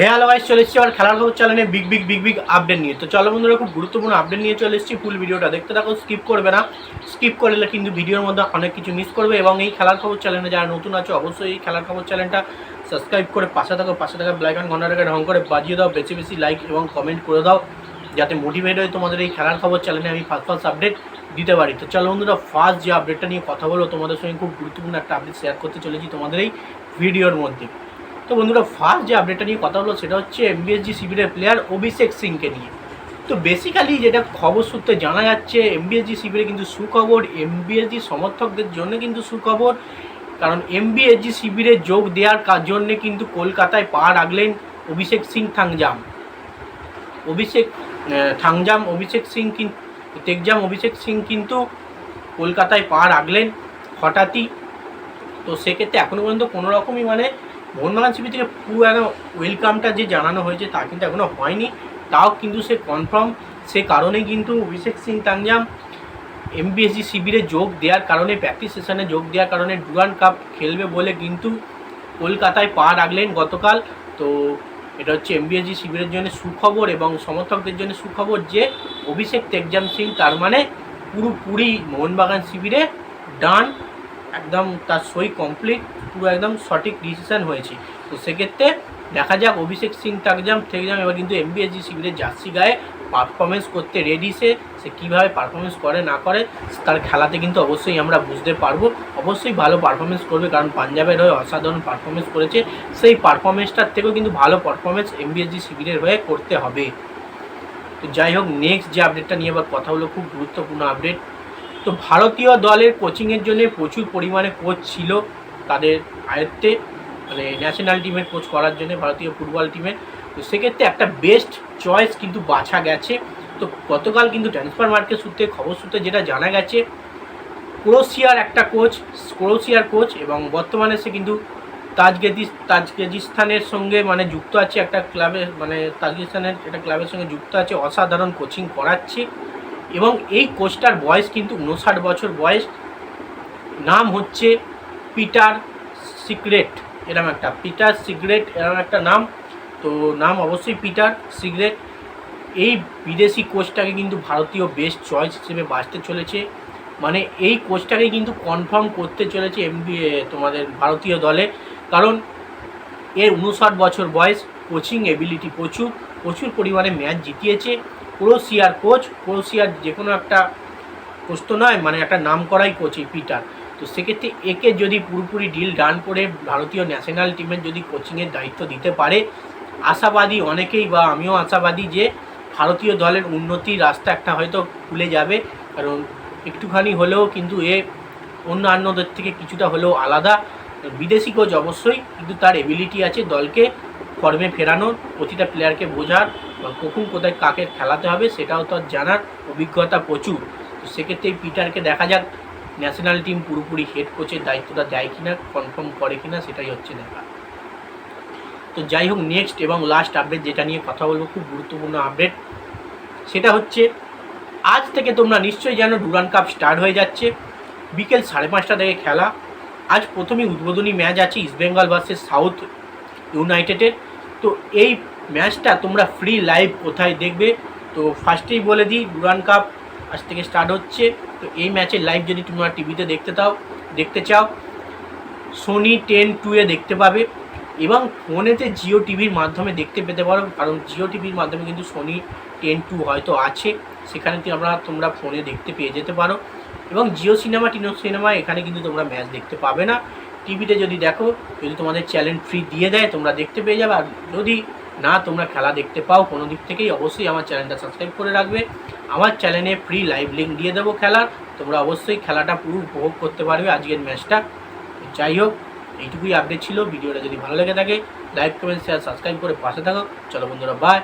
হে hello চলে এসেছি, আবার খেলার খবর চ্যানেলে big big big big update নিয়ে। তো চলো বন্ধুরা, খুব গুরুত্বপূর্ণ আপডেট নিয়ে চলে এসেছি ফুল ভিডিওটা দেখতে থাকো স্কিপ করবে না। স্কিপ করলে কিন্তু ভিডিওর মধ্যে অনেক কিছু মিস করবে এবং এই খেলার খবর চ্যানেলে যারা নতুন আছে, অবশ্যই এই খেলার খবর চ্যানেলটা সাবস্ক্রাইব করে পাশে থাকো, পাশে থাকা ব্ল্যাক অ্যান্ড ঘন্টাটাকে ঢং করে বাজিয়ে দাও, বেশি বেশি লাইক এবং কমেন্ট করে দাও, যাতে মোটিভেট হয়ে তোমাদের এই খেলার খবর চ্যানেলে আমি ফার্স্ট ফার্স্ট আপডেট দিতে পারি। তো চলো বন্ধুরা ফার্স্ট যে আপডেটটা নিয়ে কথা বলো তোমাদের সঙ্গে খুব গুরুত্বপূর্ণ একটা আপডেট শেয়ার করতে চলেছি তোমাদের এই ভিডিওর মধ্যে। তো বন্ধুরা ফার্স্ট যে আপডেটটা নিয়ে কথা হলো সেটা হচ্ছে এমবিএসজি শিবিরের প্লেয়ার অভিষেক সিংকে নিয়ে। তো বেসিক্যালি যেটা খবর সূত্রে জানা যাচ্ছে এমবিএসজি শিবিরে কিন্তু সুখবর এমবিএসজি সমর্থকদের জন্য কিন্তু সুখবর, কারণ এমবিএসজি শিবিরে যোগ দেওয়ার কাজ জন্যে কিন্তু কলকাতায় পা রাখলেন অভিষেক সিং থাংজাম অভিষেক থাংজাম অভিষেক সিং কিন্তু টেকজাম অভিষেক সিং কিন্তু কলকাতায় পা রাখলেন হঠাৎই। তো সেক্ষেত্রে এখনও পর্যন্ত কোনো রকমই মানে মোহনবাগান শিবির থেকে পুরো একদম ওয়েলকামটা যে জানানো হয়েছে, তা কিন্তু এখনও হয়নি। তাও কিন্তু সে কনফার্ম সে কারণে কিন্তু অভিষেক সিং তানজাম এমবিএসজি শিবিরে যোগ দেওয়ার কারণে প্র্যাকটিস সেশনে যোগ দেওয়ার কারণে ডুরান কাপ খেলবে বলে কিন্তু কলকাতায় পা রাখলেন গতকাল। তো এটা হচ্ছে এমবিএসজি শিবিরের জন্য সুখবর এবং সমর্থকদের জন্য সুখবর যে অভিষেক তেকজাম সিং তার মানে পুরোপুরি মোহনবাগান শিবিরে ডান একদম তার সই কমপ্লিট পুরো একদম সঠিক ডিসিশন হয়েছে। তো সেক্ষেত্রে দেখা যাক, অভিষেক সিং থেকজাম এবার কিন্তু এম এমবিএসজি শিবিরের জার্সি গায়ে পারফরমেন্স করতে রেডি সে সে কীভাবে পারফরমেন্স করে, না করে, তার খেলাতে কিন্তু অবশ্যই আমরা বুঝতে পারব। অবশ্যই ভালো পারফরমেন্স করবে, কারণ পাঞ্জাবের হয়ে অসাধারণ পারফরমেন্স করেছে। সেই পারফরমেন্সটার থেকেও কিন্তু ভালো পারফরমেন্স এমবিএসজি শিবিরের হয়ে করতে হবে। তো যাই হোক নেক্সট যে আপডেটটা নিয়ে এবার কথা হলো, খুব গুরুত্বপূর্ণ আপডেট তো ভারতীয় দলের কোচিংয়ের জন্য প্রচুর পরিমাণে কোচ ছিল তাদের আয়ত্তে মানে ন্যাশনাল টিমের কোচ করার জন্য, ভারতীয় ফুটবল টিমের তো সেক্ষেত্রে একটা বেস্ট চয়েস কিন্তু বাছা গেছে। তো গতকাল কিন্তু ট্রান্সফার মার্কেট সূত্রে, খবর সূত্রে যেটা জানা গেছে, ক্রোশিয়ার একটা কোচ ক্রোশিয়ার কোচ এবং বর্তমানে সে কিন্তু তাজগেদি তাজগেজিস্তানের সঙ্গে মানে যুক্ত আছে, একটা ক্লাবে মানে তাজকিস্তানের একটা ক্লাবের সঙ্গে যুক্ত আছে, অসাধারণ কোচিং করাচ্ছে। এবং এই কোচটার বয়স কিন্তু উনষাট বছর বয়স। নাম হচ্ছে পিটার সিক্রেট এরম একটা, পিটার সিক্রেট এরম একটা নাম। তো নাম অবশ্যই পিটার সিক্রেট এই বিদেশি কোচটাকে কিন্তু ভারতীয় বেস্ট চয়েস হিসেবে বাঁচতে চলেছে। মানে এই কোচটাকে কিন্তু কনফার্ম করতে চলেছে এমবি তোমাদের ভারতীয় দলে। কারণ এর উনষাট বছর বয়স কোচিং এবিলিটি প্রচুর প্রচুর পরিমাণে ম্যাচ জিতিয়েছে। ক্রোশিয়ার কোচ, ক্রোশিয়ার যে কোনো একটা কোচ তো নয় মানে একটা নাম করাই কোচ এই পিটার। তো সেক্ষেত্রে একে যদি পুরোপুরি ডিল ডান করে ভারতীয় ন্যাশনাল টিমের যদি কোচিংয়ের দায়িত্ব দিতে পারে, আশাবাদী অনেকেই বা আমিও আশাবাদী যে ভারতীয় দলের উন্নতির রাস্তা একটা হয়তো খুলে যাবে। কারণ একটুখানি হলেও কিন্তু এ অন্যান্যদের থেকে কিছুটা হলেও আলাদা। বিদেশি কোচ অবশ্যই, কিন্তু তার এবিলিটি আছে দলকে ফর্মে ফেরানোর, প্রতিটা প্লেয়ারকে বোঝার, বা কখন কোথায় কাকে খেলাতে হবে সেটাও তার জানার অভিজ্ঞতা প্রচুর। তো সেক্ষেত্রে পিটারকে দেখা যাক ন্যাশনাল টিম পুরোপুরি হেড কোচের দায়িত্বটা দেয় কিনা কনফার্ম করে কিনা, সেটাই হচ্ছে দেখা তো যাই হোক নেক্সট এবং লাস্ট আপডেট যেটা নিয়ে কথা বলব, খুব গুরুত্বপূর্ণ আপডেট সেটা হচ্ছে, আজ থেকে তোমরা নিশ্চয়ই জানো ডুরান কাপ স্টার্ট হয়ে যাচ্ছে। বিকেল সাড়ে পাঁচটা থেকে খেলা। আজ প্রথমেই উদ্বোধনী ম্যাচ আছে ইস্টবেঙ্গল ভার্সেস সাউথ ইউনাইটেডের তো এই ম্যাচটা তোমরা ফ্রি লাইভ কোথায় দেখবে? তো ফার্স্টেই বলে দিই ডুরান কাপ আজ থেকে স্টার্ট হচ্ছে। তো এই ম্যাচের লাইভ যদি তোমরা টিভিতে দেখতে তাও দেখতে চাও সোনি টেন টুয়ে দেখতে পাবে এবং ফোনেতে জিও টিভির মাধ্যমে দেখতে পেতে পারো, কারণ জিও টিভির মাধ্যমে কিন্তু সোনি টেন টু হয়তো আছে। সেখানে আমরা, তোমরা ফোনে দেখতে পেয়ে যেতে পারো। এবং জিও সিনেমা টিনো সিনেমা এখানে কিন্তু তোমরা ম্যাচ দেখতে পাবে না। টিভিতে যদি দেখো, যদি তোমাদের চ্যানেল ফ্রি দিয়ে দেয়, তোমরা দেখতে পেয়ে যাবে। আর যদি না, তোমরা খেলা দেখতে পাও, কোনো দিক থেকেই অবশ্যই আমার চ্যানেলটা সাবস্ক্রাইব করে রাখবে। আমার চ্যানেলে ফ্রি লাইভ লিঙ্ক দিয়ে দেবো খেলার। তোমরা অবশ্যই খেলাটা পুরো উপভোগ করতে পারবে আজকের ম্যাচটা যাই হোক, এইটুকুই আপডেট ছিল। ভিডিওটা যদি ভালো লেগে থাকে লাইক কমেন্ট শেয়ার সাবস্ক্রাইব করে পাশে থাকো। চলো বন্ধুরা বাই